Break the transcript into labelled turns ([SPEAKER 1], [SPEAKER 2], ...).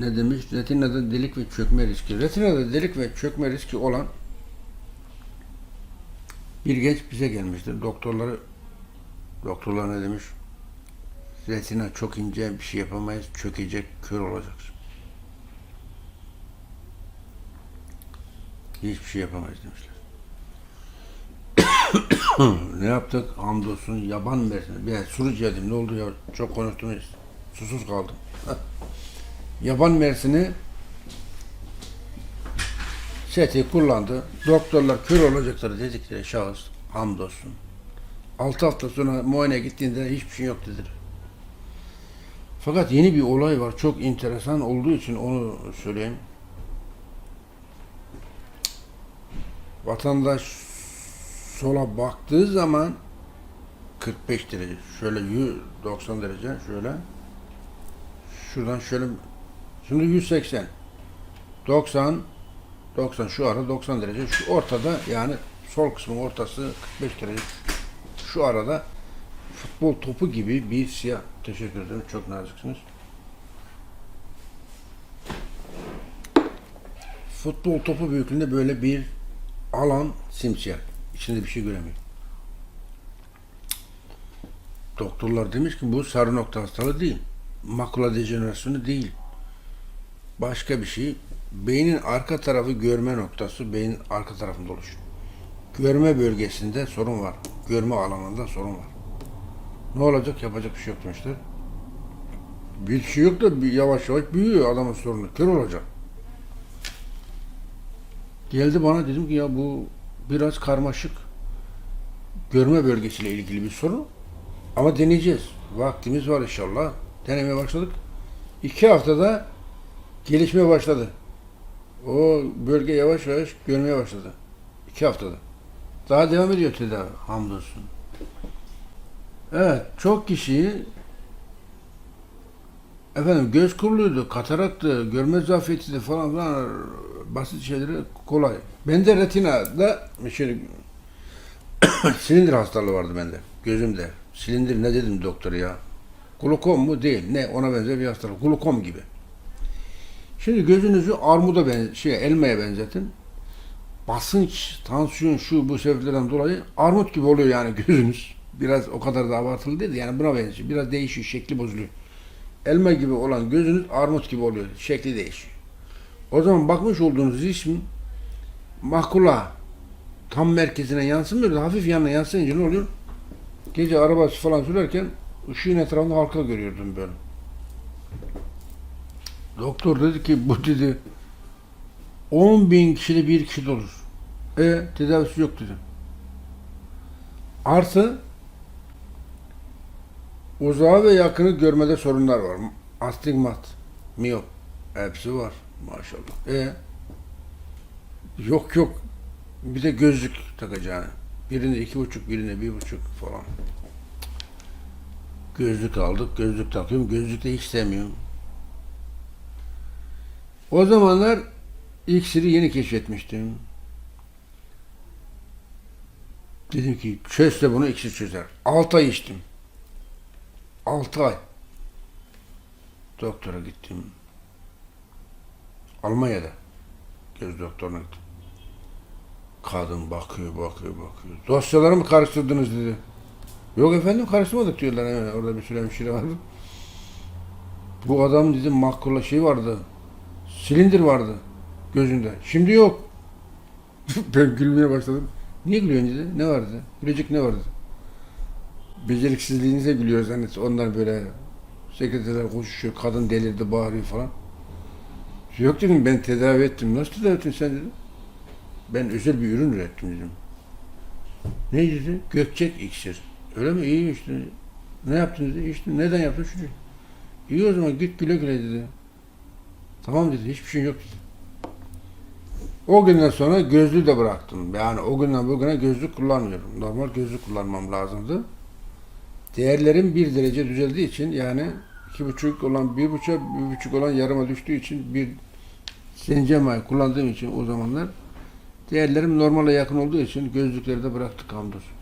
[SPEAKER 1] ne demiş? Retinada delik ve çökme riski. Retinada delik ve çökme riski olan bir genç bize gelmiştir. Doktorları doktorlar ne demiş? Retina çok ince bir şey yapamayız. Çökecek, kör olacaksın. Hiçbir şey yapamayız demişler. ne yaptık? Hamdolsun yaban mersini. Bir suruç yedim. Ne oldu ya? Çok konuştunuz. Susuz kaldım. yaban mersini seti kullandı. Doktorlar kör olacakları dedikleri şahıs hamdolsun. 6 hafta sonra muayene gittiğinde hiçbir şey yok dediler. Fakat yeni bir olay var. Çok enteresan olduğu için onu söyleyeyim. Vatandaş sola baktığı zaman 45 derece. Şöyle 190 derece. Şöyle. Şuradan şöyle. Şimdi 180. 90. 90 şu ara 90 derece. Şu ortada yani sol kısmın ortası 45 derece. Şu arada futbol topu gibi bir siyah. Teşekkür ederim. Çok naziksiniz. Futbol topu büyüklüğünde böyle bir alan simsiyah. İçinde bir şey göremiyor. Doktorlar demiş ki bu sarı nokta hastalığı değil. Makula dejenerasyonu değil. Başka bir şey. Beynin arka tarafı görme noktası beynin arka tarafında oluşur. Görme bölgesinde sorun var. Görme alanında sorun var. Ne olacak? Yapacak bir şey yok demişler. Bir şey yok da yavaş yavaş büyüyor adamın sorunu. Kör olacak. Geldi bana dedim ki ya bu biraz karmaşık. Görme bölgesiyle ilgili bir sorun. Ama deneyeceğiz. Vaktimiz var inşallah. Denemeye başladık. İki haftada gelişmeye başladı. O bölge yavaş yavaş görmeye başladı. İki haftada. Daha devam ediyor tedavi. Hamdolsun. Evet, çok kişi efendim göz kuruluydu, kataraktı, görme zafiyetiydi falan filan basit şeyleri kolay. Bende retinada şöyle silindir hastalığı vardı bende. Gözümde. Silindir ne dedim doktor ya? Glukom mu? Değil. Ne? Ona benzer bir hastalık. Glukom gibi. Şimdi gözünüzü armuda ben şey elmaya benzetin. Basınç, tansiyon şu bu sebeplerden dolayı armut gibi oluyor yani gözünüz. Biraz o kadar da abartılı değil de yani buna benziyor. Biraz değişiyor, şekli bozuluyor. Elma gibi olan gözünüz armut gibi oluyor. Şekli değişiyor. O zaman bakmış olduğunuz ismin makula tam merkezine yansımıyor da hafif yanına yansıyınca ne oluyor? Gece arabası falan sürerken ışığın etrafında halka görüyordum böyle. Doktor dedi ki bu dedi 10 bin kişide bir kişi olur. E tedavisi yok dedi. Artı uzağı ve yakını görmede sorunlar var. Astigmat, miyop hepsi var maşallah. E yok yok bir de gözlük takacağını. Birinde iki buçuk, birinde bir buçuk falan. Gözlük aldık, gözlük takıyorum. Gözlük de hiç sevmiyorum. O zamanlar iksiri yeni keşfetmiştim. Dedim ki çözse bunu iksir çözer. Altı ay içtim. Altı ay. Doktora gittim. Almanya'da. Göz doktoruna gittim. Kadın bakıyor, bakıyor, bakıyor. Dosyaları karıştırdınız dedi. Yok efendim karıştırmadık diyorlar. Evet, orada bir süre hemşire vardı. Bu adam dedi makula şey vardı. Silindir vardı gözünde. Şimdi yok. ben gülmeye başladım. Niye gülüyorsun dedi. Ne vardı? Gülecek ne vardı? Beceriksizliğinize gülüyor zannet. Onlar böyle sekreterler koşuşuyor. Kadın delirdi bağırıyor falan. Yok dedim ben tedavi ettim. Nasıl tedavi ettin sen dedim. Ben özel bir ürün ürettim dedim. Ne dedi? Gökçek iksir. Öyle mi? İyi işte. Ne yaptın dedi. İşte neden yaptın? Şunu. İyi o zaman git güle güle dedi. Tamam dedi. Hiçbir şey yok dedi. O günden sonra gözlüğü de bıraktım. Yani o günden bugüne gözlük kullanmıyorum. Normal gözlük kullanmam lazımdı. Değerlerim bir derece düzeldiği için yani iki buçuk olan bir buçuk, bir buçuk olan yarıma düştüğü için bir zencemay kullandığım için o zamanlar değerlerim normale yakın olduğu için gözlükleri de bıraktık hamdolsun.